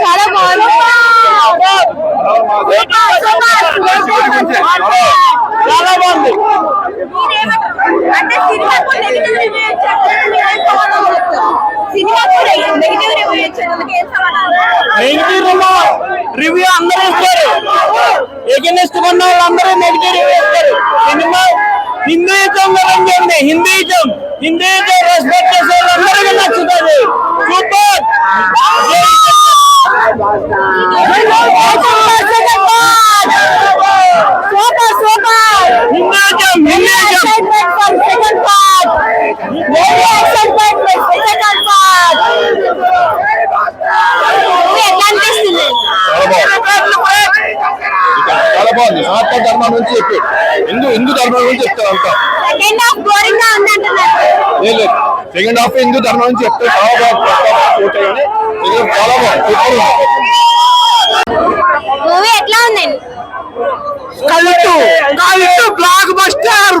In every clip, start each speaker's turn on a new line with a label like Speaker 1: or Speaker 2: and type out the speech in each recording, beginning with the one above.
Speaker 1: చాలా బాగుంది
Speaker 2: చాలా బాగుంది
Speaker 1: అంటే సినిమాకు నెగిటివ్ రివ్యూ సినిమాకు నెగిటివ్ రివ్యూ ఇచ్చేందుకు ఏం సమాధానం
Speaker 2: రివ్యూ అందరూ ఇస్తారు ఎగనిస్ట్ ఉన్న వాళ్ళందరూ నెగిటివ్ రివ్యూ ఇస్తారు సినిమా హిందూయిజం గురించి ఉంది హిందూయిజం హిందూయిజం రెస్పెక్ట్ చేసే
Speaker 1: Excitement, excitement,
Speaker 3: excitement! బాగుంది. సనాతన ధర్మం నుంచి చెప్పి. హిందూ హిందూ ధర్మం నుంచి చెప్తారు అంతా.
Speaker 1: సెకండ్ హాఫ్ బోరింగ్గా ఉంది అంటున్నారు.
Speaker 3: ఏం లేదు. సెకండ్ హాఫ్ హిందూ ధర్మం నుంచి చెప్తే చాలా బాగుంది చాలా బాగుంది.
Speaker 1: మూవీ ఎట్లా ఉందండి
Speaker 2: కల్టు కల్టు బ్లాక్ బస్టర్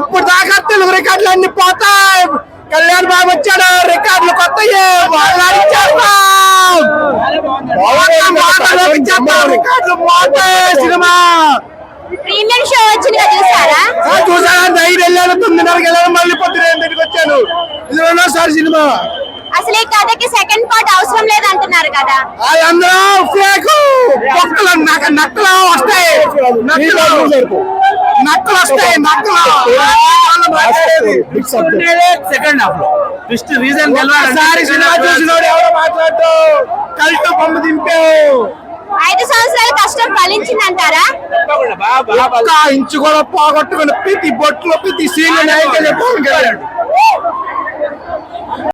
Speaker 2: ఇప్పుడు దాకా తెలుగు రికార్డులు అన్ని పోతాయి. కళ్యాణ్ బాబు వచ్చాడు రికార్డులు కొత్తయే. వాళ్ళని చేస్తాం మొత్తం మాటలోకి చేస్తాం, రికార్డులు సినిమా.
Speaker 1: ప్రీమియం షో వచ్చింది చూసారా?
Speaker 2: ఆ, చూసారా? నైట్ వెళ్ళాను తొమ్మిదిన్నరకి వెళ్ళాను మళ్ళీ పొద్దున ఇంటికి వచ్చాను. ఇది రెండోసారి సినిమా.
Speaker 1: అసలు ఈ కథకి సెకండ్ పార్ట్ అవసరం లేదు అంటున్నారు కదా
Speaker 2: వాళ్ళందరూ ఫేక్ బొక్కలు నాకు నక్కలు వస్తాయి. నక్కలు. నక్కలు వస్తాయి నక్కలు.
Speaker 4: సెకండ్ హాఫ్లో ట్విస్ట్ రీజన్
Speaker 2: ఒకసారి సినిమా చూసినోడు ఎవరో మాట్లాడు. కల్టు బొమ్మ దింపావు.
Speaker 1: ఐదు సంవత్సరాలు కష్టం ఫలించిందంటారా?
Speaker 2: ఒక్క ఇంచు కూడా పోగొట్టుకుని ప్రతి బొట్టులో ప్రతి సీలు